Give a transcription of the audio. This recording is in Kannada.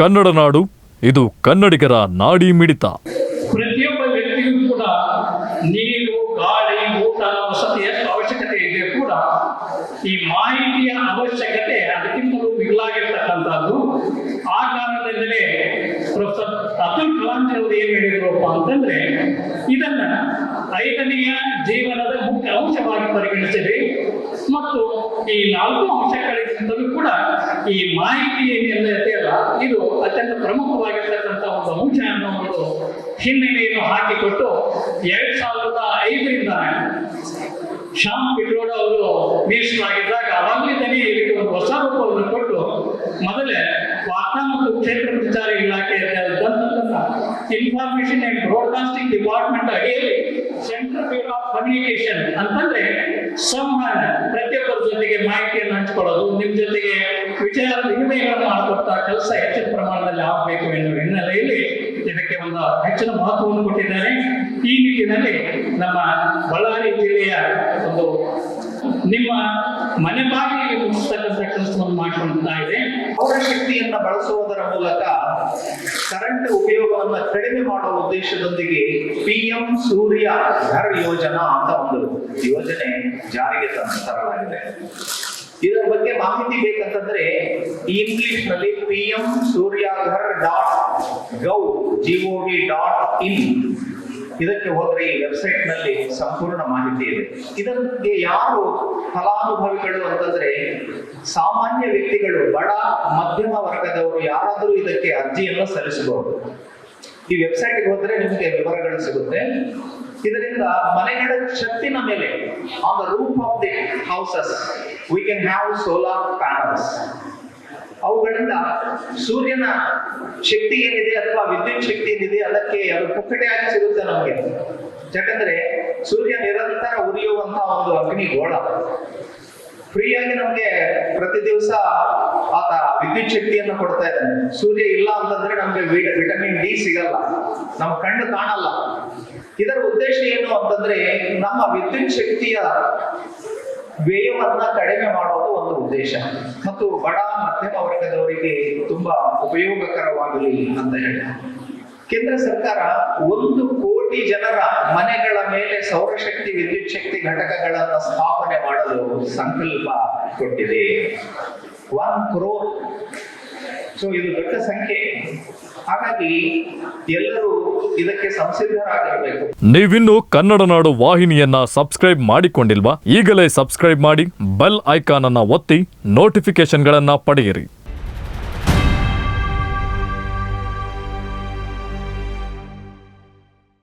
ಕನ್ನಡ ನಾಡು, ಇದು ಕನ್ನಡಿಗರ ನಾಡಿ ಮಿಡಿತ. ಪ್ರತಿಯೊಬ್ಬ ವ್ಯಕ್ತಿಗೂ ಕೂಡ ನೀರು, ಗಾಳಿ, ಊಟ ವಸತಿಯ ಅವಶ್ಯಕತೆ ಇದೆ ಕೂಡ. ಈ ಮಾಹಿತಿಯ ಅವಶ್ಯಕತೆ ಅದಕ್ಕಿಂತಲೂ ಮಿಗಿಲಾಗಿರ್ತಕ್ಕಂಥದ್ದು. ಆ ಕಾರಣದಿಂದಲೇ ಪ್ರೊಫೆಸರ್ ಅಬ್ದುಲ್ ಕಲಾಂ ಅವರು ಏನ್ ಹೇಳಿದ್ರಪ್ಪ ಅಂತಂದ್ರೆ, ಇದನ್ನ ಐದನೆಯ ಜೀವನದ ಮುಖ್ಯ ಅಂಶವಾಗಿ ಪರಿಗಣಿಸಿದೆ. ಮತ್ತು ಈ ನಾಲ್ಕು ಅಂಶಗಳಿಗಿಂತಲೂ ಕೂಡ ಈ ಮಾಹಿತಿ ಏನಿದೆಯಲ್ಲ ಇದು ಅತ್ಯಂತ ಪ್ರಮುಖವಾಗಿರ್ತಕ್ಕಂಥ ಒಂದು ಅಂಶ ಅನ್ನೋ ಒಂದು ಹಿನ್ನೆಲೆಯನ್ನು ಹಾಕಿಕೊಟ್ಟು ಎರಡ್ ಸಾವಿರದ ಐದರಿಂದ ಶ್ಯಾಮ್ ಪಿಟ್ರೋಡ ಅವರು ಮೀಸಲಾಗಿದ್ದಾಗ ಅವಾಗಲಿದ್ದಾನೆ ಇದಕ್ಕೆ ಒಂದು ಹೊಸ ರೂಪವನ್ನು ಕೊಟ್ಟು ಮೊದಲೇ ವಾರ್ತಾ ಮತ್ತು ಕ್ಷೇತ್ರ ಪ್ರಚಾರ ಇಲಾಖೆ ಇನ್ಫಾರ್ಮೇಶನ್ ಅಂಡ್ ಬ್ರಾಡ್ಕಾಸ್ಟಿಂಗ್ ಡಿಪಾರ್ಟ್ಮೆಂಟ್ ಅಡಿಯಲ್ಲಿ ಸೆಂಟ್ರಲ್ ಬ್ಯೂರೋ ಆಫ್ ಕಮ್ಯುನಿಕೇಶನ್ ಅಂತಂದ್ರೆ ಸಂವಹನ ಪ್ರತಿಯೊಬ್ಬರ ಜೊತೆಗೆ ಮಾಹಿತಿಯನ್ನು ಹಂಚಿಕೊಳ್ಳೋದು ನಿಮ್ಮ ಜೊತೆಗೆ ವಿಚಾರ ವಿನಿಮಯಗಳನ್ನು ಮಾಡಿಕೊಡ್ತಾ ಕೆಲಸ ಹೆಚ್ಚಿನ ಪ್ರಮಾಣದಲ್ಲಿ ಆಗಬೇಕು ಎನ್ನುವ ಹಿನ್ನೆಲೆಯಲ್ಲಿ ಇದಕ್ಕೆ ಒಂದು ಹೆಚ್ಚಿನ ಮಹತ್ವವನ್ನು ಕೊಟ್ಟಿದ್ದಾರೆ. ಈ ನಿಟ್ಟಿನಲ್ಲಿ ನಮ್ಮ ಬಳ್ಳಾರಿ ಜಿಲ್ಲೆಯ ಒಂದು ನಿಮ್ಮ ಮನೆ ಬಾಗಿಲಿಗೆ ಮುಟ್ಟಿಸ್ತಕ್ಕಂಥ ಕೆಲಸವನ್ನು ಮಾಡಿಕೊಳ್ತಾ ಇದೆ ಸೌರಶಕ್ತಿಯನ್ನ ಬಳಸುವುದರ ಮೂಲಕ ಕರೆಂಟ್ ಉಪಯೋಗವನ್ನು ಕಡಿಮೆ ಮಾಡುವ ಉದ್ದೇಶದೊಂದಿಗೆ ಪಿ ಎಂ ಸೂರ್ಯ ಘರ್ ಯೋಜನಾ ಅಂತ ಒಂದು ಯೋಜನೆ ಜಾರಿಗೆ ತರಲಾಗಿದೆ. ಇದರ ಬಗ್ಗೆ ಮಾಹಿತಿ ಬೇಕಂತಂದ್ರೆ ಇಂಗ್ಲಿಷ್ನಲ್ಲಿ P M Surya Ghar dot gov G O V dot in ಇದಕ್ಕೆ ಹೋದ್ರೆ ಈ ವೆಬ್ಸೈಟ್ನಲ್ಲಿ ಸಂಪೂರ್ಣ ಮಾಹಿತಿ ಇದೆ. ಇದಕ್ಕೆ ಯಾರು ಫಲಾನುಭವಿಗಳು ಅಂತಂದ್ರೆ ಸಾಮಾನ್ಯ ವ್ಯಕ್ತಿಗಳು, ಬಡ, ಮಧ್ಯಮ ವರ್ಗದವರು ಯಾರಾದರೂ ಇದಕ್ಕೆ ಅರ್ಜಿಯನ್ನು ಸಲ್ಲಿಸಬಹುದು. ಈ ವೆಬ್ಸೈಟ್ಗೆ ಹೋದ್ರೆ ನಿಮಗೆ ವಿವರಗಳು ಸಿಗುತ್ತೆ. ಇದರಿಂದ ಮನೆಗಳ ಶಕ್ತಿನ ಮೇಲೆ on the roof of the houses we can have solar panels ಅವುಗಳಿಂದ ಸೂರ್ಯನ ಶಕ್ತಿ ಏನಿದೆ ಅಥವಾ ವಿದ್ಯುತ್ ಶಕ್ತಿ ಏನಿದೆ ಅದಕ್ಕೆ ಅದು ಪುಕ್ಕಟೆಯಾಗಿ ಸಿಗುತ್ತೆ ನಮಗೆ. ಯಾಕಂದ್ರೆ ಸೂರ್ಯ ನಿರಂತರ ಉರಿಯುವಂತಹ ಒಂದು ಅಗ್ನಿ ಗೋಳ. ಫ್ರೀಯಾಗಿ ನಮ್ಗೆ ಪ್ರತಿ ದಿವಸ ಆತ ವಿದ್ಯುತ್ ಶಕ್ತಿಯನ್ನು ಕೊಡ್ತಾ ಇದ್ದಾನೆ. ಸೂರ್ಯ ಇಲ್ಲ ಅಂತಂದ್ರೆ ನಮ್ಗೆ ವಿಟಮಿನ್ ಡಿ ಸಿಗಲ್ಲ. ನಮ್ಮ ಕಣ್ಣು ಕಾಣಲ್ಲ. ಇದರ ಉದ್ದೇಶ ಏನು ಅಂತಂದ್ರೆ ನಮ್ಮ ವಿದ್ಯುತ್ ಶಕ್ತಿಯ ವ್ಯಯವನ್ನ ಕಡಿಮೆ ಮಾಡುವುದು ಒಂದು ಉದ್ದೇಶ. ಮತ್ತು ಬಡ ಮಧ್ಯಮ ವರ್ಗದವರಿಗೆ ತುಂಬಾ ಉಪಯೋಗಕರವಾಗಲಿ ಅಂತ ಹೇಳಿ ಕೇಂದ್ರ ಸರ್ಕಾರ ಒಂದು ಕೋಟಿ ಜನರ ಮನೆಗಳ ಮೇಲೆ ಸೌರಶಕ್ತಿ ವಿದ್ಯುತ್ ಶಕ್ತಿ ಘಟಕಗಳನ್ನು ಸ್ಥಾಪನೆ ಮಾಡಲು ಸಂಕಲ್ಪ ಕೊಟ್ಟಿದೆ. ಒನ್ ಕ್ರೋರ್ ಸೊ ಇದು ದೊಡ್ಡ ಸಂಖ್ಯೆ. ಹಾಗಾಗಿ ಎಲ್ಲರೂ ಇದಕ್ಕೆ ಸಂಸಿದ್ಧರಾಗಿರಬೇಕು. ನೀವಿನ್ನು ಕನ್ನಡ ನಾಡು ವಾಹಿನಿಯನ್ನ ಸಬ್ಸ್ಕ್ರೈಬ್ ಮಾಡಿಕೊಂಡಿಲ್ವಾ ಈಗಲೇ ಸಬ್ಸ್ಕ್ರೈಬ್ ಮಾಡಿ ಬೆಲ್ ಐಕಾನ್ ಅನ್ನ ಒತ್ತಿ ನೋಟಿಫಿಕೇಶನ್ಗಳನ್ನ ಪಡೆಯಿರಿ.